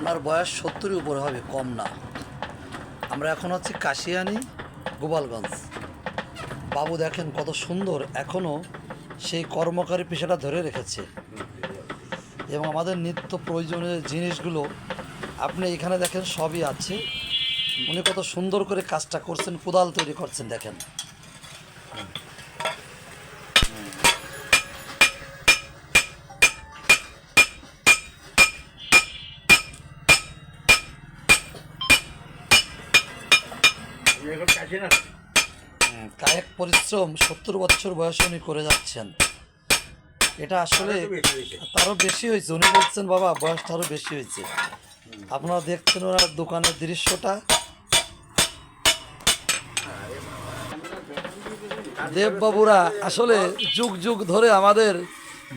ওনার বয়স সত্তরের উপরে হবে, কম না। আমরা এখন আছি কাশিয়ানি, গোপালগঞ্জ। বাবু দেখেন কত সুন্দর এখনও সেই কর্মকারী পেশাটা ধরে রেখেছে। এবং আমাদের নিত্য প্রয়োজনীয় জিনিসগুলো আপনি এখানে দেখেন সবই আছে। উনি কত সুন্দর করে কাজটা করছেন, কোদাল তৈরি করছেন, দেখেন। কায়িক পরিশ্রম সত্তর বছর বয়সে উনি করে যাচ্ছেন। এটা আসলে তারও বেশি হয়েছে। তারও উনি বলছেন বাবা বয়সটা আরও বেশি হয়েছে। আপনারা দেখছেন ওনার দোকানের দৃশ্যটা। দেববাবুরা আসলে যুগ যুগ ধরে আমাদের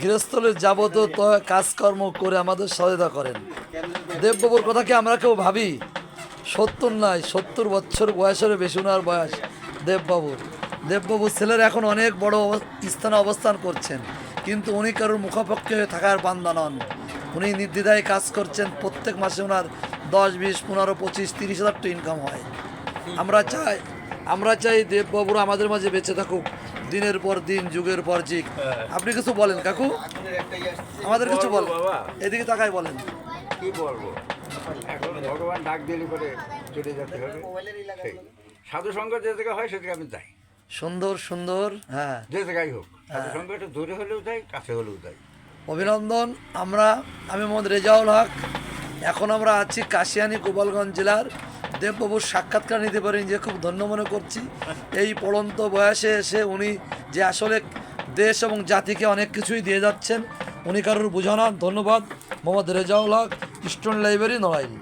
গৃহস্থলের যাবতীয় কাজকর্ম করে আমাদের সহায়তা করেন। দেববাবুর কথা কি আমরা কেউ ভাবি? সত্তর নয় সত্তর বছর বয়সের বেশি ওনার বয়স দেববাবুর দেববাবুর ছেলেরা এখন অনেক বড় স্থানে অবস্থান করছেন কিন্তু উনি কারোর মুখাপক্ষে থাকার বান্দা নন। উনি নির্দ্বিধায় কাজ করছেন প্রত্যেক মাসে ওনার দশ বিশ পনেরো পঁচিশ তিরিশ হাজার টাকা ইনকাম হয়। আমরা চাই আমরা চাই দেববাবুরা আমাদের মাঝে বেঁচে থাকুক দিনের পর দিন যুগের পর যুগ। আপনি কিছু বলেন কাকু? আমাদের কিছু বলেন এদিকে তাকাই বলেন। কি বলব? ভগবান ডাক দিলে করে চলে যেতে হবে। সেই। সাধু সঙ্গ যে জায়গায় হয় সেদিকে আমি যাই। সুন্দর সুন্দর হ্যাঁ। যে জায়গায় হোক। সাধু সঙ্গ একটু দূরে হলেও যাই কাছে হলেও যাই। অভিনন্দন আমরা আমি মোহাম্মদ রেজাউল হক। এখন আমরা আছি কাশিয়ানি গোপালগঞ্জ জেলার। দেববাবুর সাক্ষাৎকার নিতে পারেন যে খুব ধন্য মনে করছি। এই পড়ন্ত বয়সে এসে উনি যে আসলে দেশ এবং জাতিকে অনেক কিছুই দিয়ে যাচ্ছেন উনি কারোর বোঝানোর ধন্যবাদ। Mohammad Rezaul Haque stone library Narail.